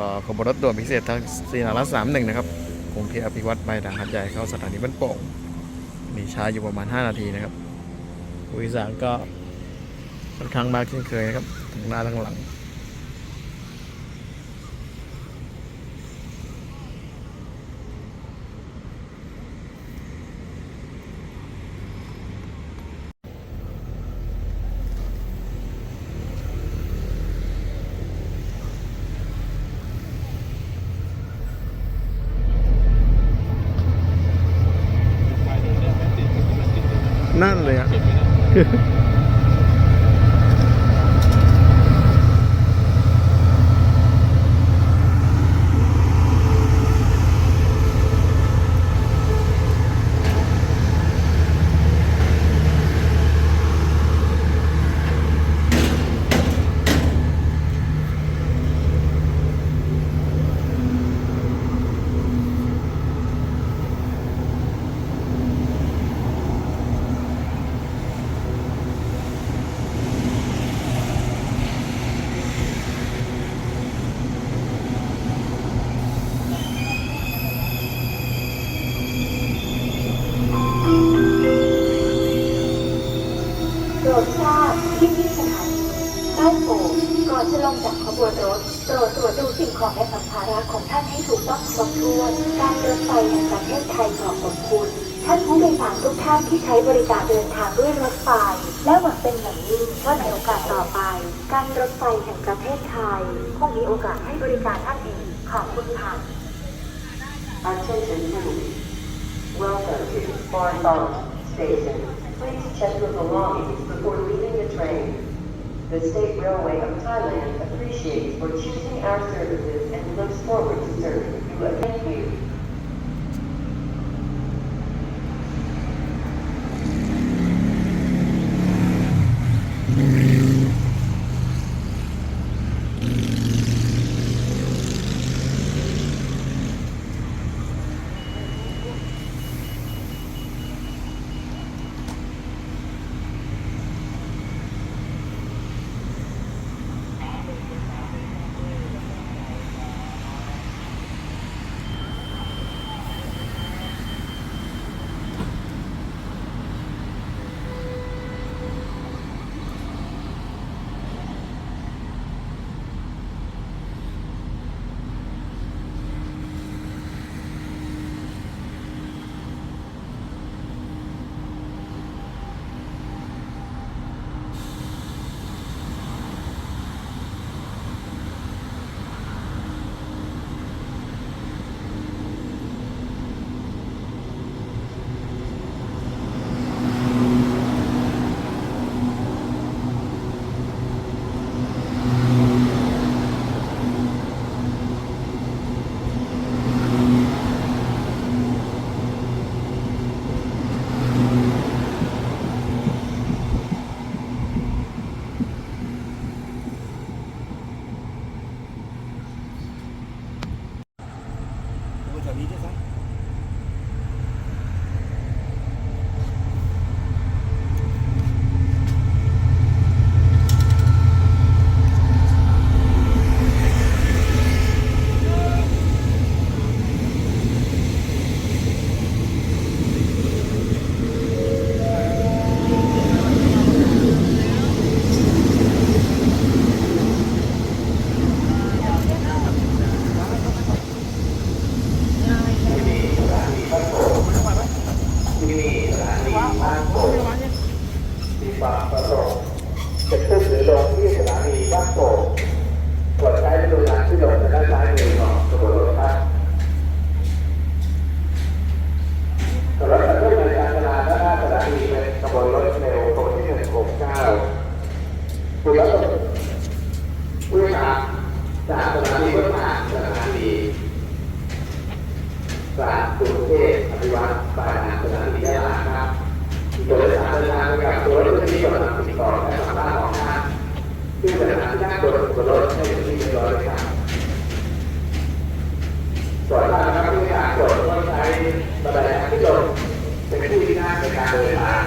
รอขบวนรถด่วนพิเศษทางสีนารัสามหนึ่งนะครับกรุงเทพอภิวัตไปทางหัดใหญ่เข้าสถานีบ้านโป่งมีช้าอยู่ประมาณ 5 นาทีนะครับผู้โดยสารก็ค่อนข้างมากเช่นเคยนะครับทั้งหน้าทั้งหลัง นั่นเลยอะ โปรดทราบที่นี่สถานีบ้านโป่งก่อนจะลงจากขบวนรถโปรดตรวจดูสิ่งของและสัมภาระของท่านให้ถูกต้องครบถ้วน การรถไฟแห่งประเทศไทยเหมาะสมคุณท่านผู้โดยสารทุกท่านที่ใช้บริการเดินทางด้วยรถไฟ และหวังเป็นอย่างยิ่งว่าในโอกาสต่อไป การรถไฟแห่งประเทศไทยคงมีโอกาสให้บริการท่านอีกขอบคุณค่ะ Attention please. Welcome to Farnborough Station. Please check your belongings before leaving. The State Railway of Thailand appreciates for choosing our services and looks forward to serving you. Thank you. มีความประสงค์จะขึ้นหรือลงที่สถานีบ้านโป่งกดใช้บริการที่ลงด้านซ้ายมือของขบวนรถครับสำหรับการบริการจราจรด้านหน้าสถานีเป็นขบวนรถเร็วขบวนที่หนึ่งหกเก้าผู้รับผู้โดยสารจากสถานีรถผ่านสถานีจากกรุงเทพอภิวัตรไปทางสถานียะลาครับ ตัวสานทางไปกับตัวรถที่กำลังติดต่อและสามารถออกทางด้วยานที่นั่งบให้เป็นที่เรียบร้อยครับส่วนการนรับผู้การตรวจต้องใช้บันไดทางที่ลงเป็นผู้ที่นั่งในการเดินทาง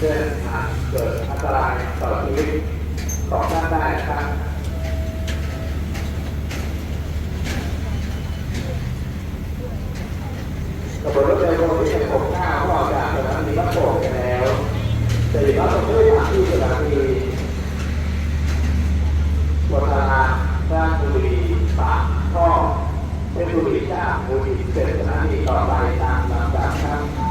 เดินทเกิดอันตรายต่อชีวิตของท่านได้นะครับกระบวน ชรบุรีจากบุรีเป็นสถานีต่อไปตามลำดับครับ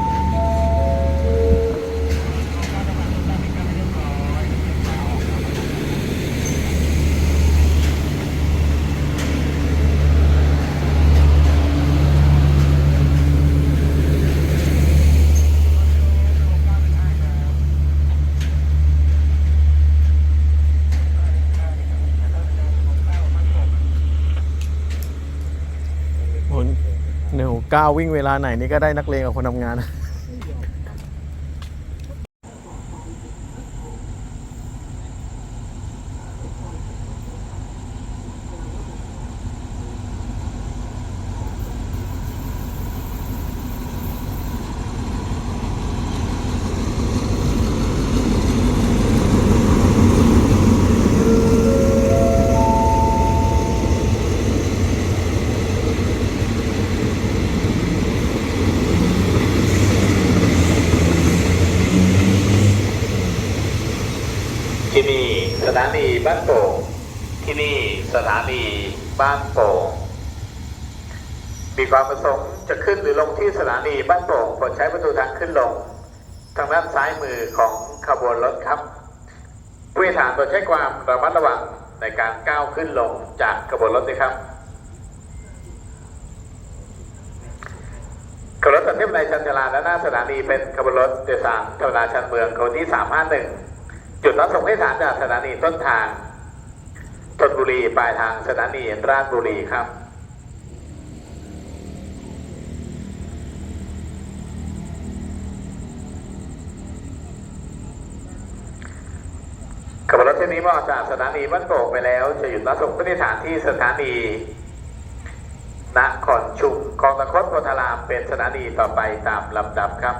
โห ก้าวิ่งเวลาไหนนี่ก็ได้นักเลงกับคนทำงาน ที่นี่สถานีบ้านโป่ง ที่นี่สถานีบ้านโป่งมีความประสงค์จะขึ้นหรือลงที่สถานีบ้านโป่งโปรดใช้ประตูทางขึ้นลง ทางด้านซ้ายมือของขบวนรถครับผู้โดยสารโปรดใช้ความระมัดระวังในการก้าวขึ้นลงจากขบวนรถด้วยครับขบวนรถตัดเทียบในชันชลาและหน้าสถานีเป็นขบวนรถโดยสารธรรมดาชันเมืองขบวนที่ 351 จุดรับส่งผู้โดยสารจากสถานีต้นทาง ธนบุรีปลายทางสถานีราชบุรีครับขบวนรถเช่นนี้มื่ออกจากสถานีบ้านโป่งไปแล้ว จะหยุดรับส่งผู้โดยสารที่สถานีนครชุมคลองตะคดโพธารามเป็นสถานีต่อไปตามลำดับครับ